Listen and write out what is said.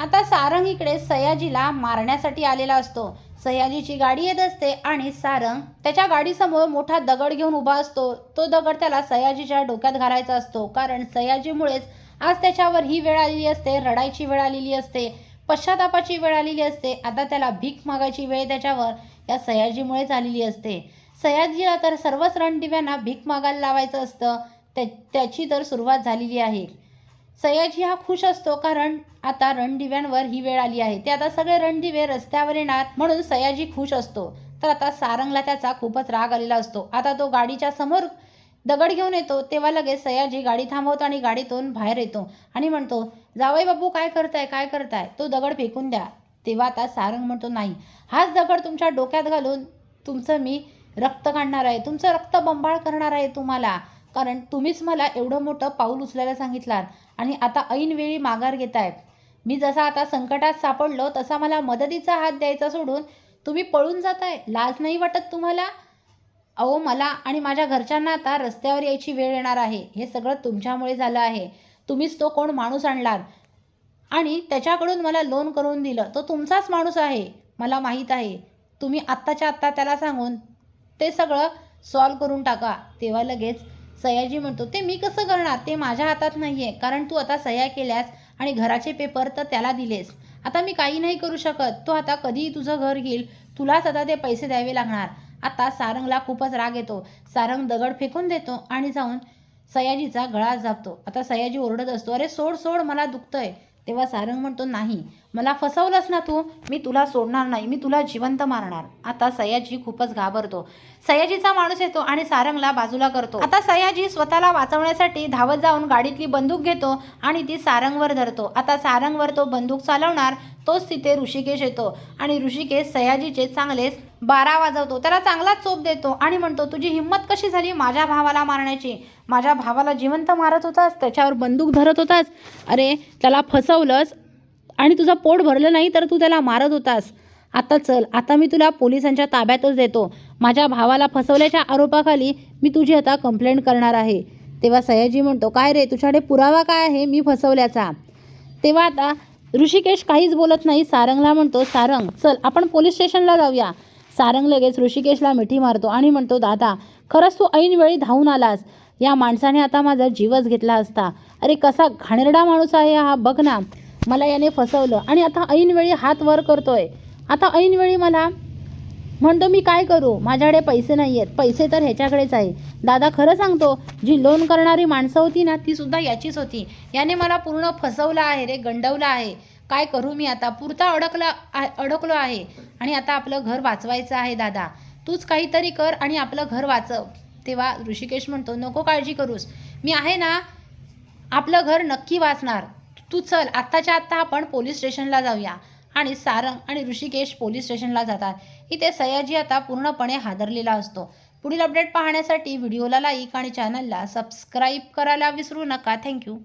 आता सारंग इकडे सयाजीला मारण्यासाठी आलेला असतो. सयाजीची गाडी येत असते आणि सारंग त्याच्या गाडीसमोर मोठा दगड घेऊन उभा असतो. तो दगड त्याला सयाजीच्या डोक्यात घालायचा असतो. कारण सयाजीमुळेच आज त्याच्यावर ही वेळ आलेली असते रडायची वेळ आलेली असते पश्चातापाची वेळ आलेली असते. आता त्याला भीक मागायची वेळ त्याच्यावर या सयाजीमुळेच आलेली असते. सयाजीला तर सर्वच रणदिव्यांना भीक मागायला लावायचं असतं. त्या त्याची तर सुरुवात झालेली आहे. सयाजी हा खुश असतो कारण आता रणदिव्यांवर ही वेळ आली आहे. ते आता सगळे रणदिवे रस्त्यावर येणार म्हणून सयाजी खुश असतो. तर आता सारंगला त्याचा खूपच राग आलेला असतो. आता तो गाडीच्या समोर दगड घेऊन येतो तेव्हा लगेच सयाजी गाडी थांबवतो आणि गाडीतून बाहेर येतो आणि म्हणतो जावई बाबू काय करताय? काय करताय? तो दगड फेकून द्या. तेव्हा आता सारंग म्हणतो नाही. हाच दगड तुमच्या डोक्यात घालून तुमचं मी रक्त काढणार आहे. तुमचं रक्त बंबाळ करणार आहे तुम्हाला. कारण तुम्हीच मला एवढं मोठं पाऊल उचलायला सांगितलात आणि आता ऐनवेळी माघार घेतायत. मी जसा आता संकटात सापडलो तसा मला मदतीचा हात द्यायचा सोडून तुम्ही पळून जाताय लाज नाही वाटत तुम्हाला? अहो मला आणि माझ्या घरच्यांना आता रस्त्यावर यायची वेळ येणार आहे. हे सगळं तुमच्यामुळे झालं आहे. तुम्हीच तो कोण माणूस आणलात? आणि त्याच्याकडून मला लोन करून दिलं. तो तुमचाच माणूस आहे मला माहीत आहे. तुम्ही आत्ताच्या आत्ता त्याला सांगून ते सगळं सॉल्व करून टाका. तेव्हा लगेच सयाजी म्हणतो ते मी कसं करणार? ते माझ्या हातात नाही आहे कारण तू आता सह्या केल्यास आणि घराचे पेपर तर त्याला दिलेस. आता मी काही नाही करू शकत. तो आता कधीही तुझं घर घेईल. तुलाच आता ते पैसे द्यावे लागणार. आता सारंगला खूपच राग येतो. सारंग दगड फेकून देतो आणि जाऊन सयाजीचा गळा जापतो आता सयाजी ओरडत असतो अरे सोड सोड मला दुखतंय. तेव्हा सारंग म्हणतो नाही मला फसवलंस ना तू. मी तुला सोडणार नाही. मी तुला जिवंत मारणार. आता सयाजी खूपच घाबरतो. सयाजीचा माणूस येतो आणि सारंगला बाजूला करतो. आता सयाजी स्वतःला वाचवण्यासाठी धावत जाऊन गाडीतली बंदूक घेतो आणि ती सारंगवर धरतो. आता सारंगवर तो बंदूक चालवणार तोच तिथे ऋषिकेश येतो. आणि ऋषिकेश सयाजीचे चांगलेच बारा वाजवतो. त्याला चांगलाच चोप देतो आणि म्हणतो तुझी हिंमत कशी झाली माझ्या भावाला मारण्याची? माझ्या भावाला जिवंत मारत होतास त्याच्यावर बंदूक धरत होतास. अरे त्याला फसवलंस आणि तुझं पोट भरलं नाही तर तू त्याला मारत होतास. आता चल आता मी तुला पोलिसांच्या ताब्यातच देतो. माझ्या भावाला फसवल्याच्या आरोपाखाली मी तुझी आता कंप्लेंट करणार आहे. तेव्हा सयाजी म्हणतो काय रे तुझ्याकडे पुरावा काय आहे? मी फसवल्याचा. तेव्हा आता ऋषिकेश काहीच बोलत नाही. सारंगला म्हणतो सारंग चल आपण पोलीस स्टेशनला जाऊया. सारंग लगेच ऋषिकेशला मिठी मारतो आणि म्हणतो दादा खरंच तू ऐनवेळी धावून आलास. या माणसाने आता माझा जीवच घेतला असता. अरे कसा घाणेरडा माणूस आहे हा बघ ना. मला याने फसवलं आणि आता ऐनवेळी हात वर करतोय. आता ऐनवेळी मला म्हणतो मी काय करू? माझ्याकडे पैसे नाही आहेत पैसे तर ह्याच्याकडेच आहे. दादा खरं सांगतो जी लोन करणारी माणसं होती ना ती सुद्धा याचीच होती. याने मला पूर्ण फसवलं आहे रे गंडवलं आहे. काय करू मी आता? पुरता अडकला अडकलो आहे. आणि आता आपलं घर वाचवायचं आहे दादा. तूच काहीतरी कर आणि आपलं घर वाचव. तेव्हा ऋषिकेश म्हणतो नको काळजी करूस. मी आहे ना आपलं घर नक्की वाचणार. तू चल आत्ताच्या आत्ता आपण पोलीस स्टेशनला जाऊया. आणि सारंग आणि ऋषिकेश पोलीस स्टेशनला जातात. इथे सयाजी आता पूर्णपणे हादरलेला असतो. पुढील अपडेट पाहण्यासाठी व्हिडिओला लाईक आणि चॅनलला सबस्क्राईब करायला विसरू नका. थँक्यू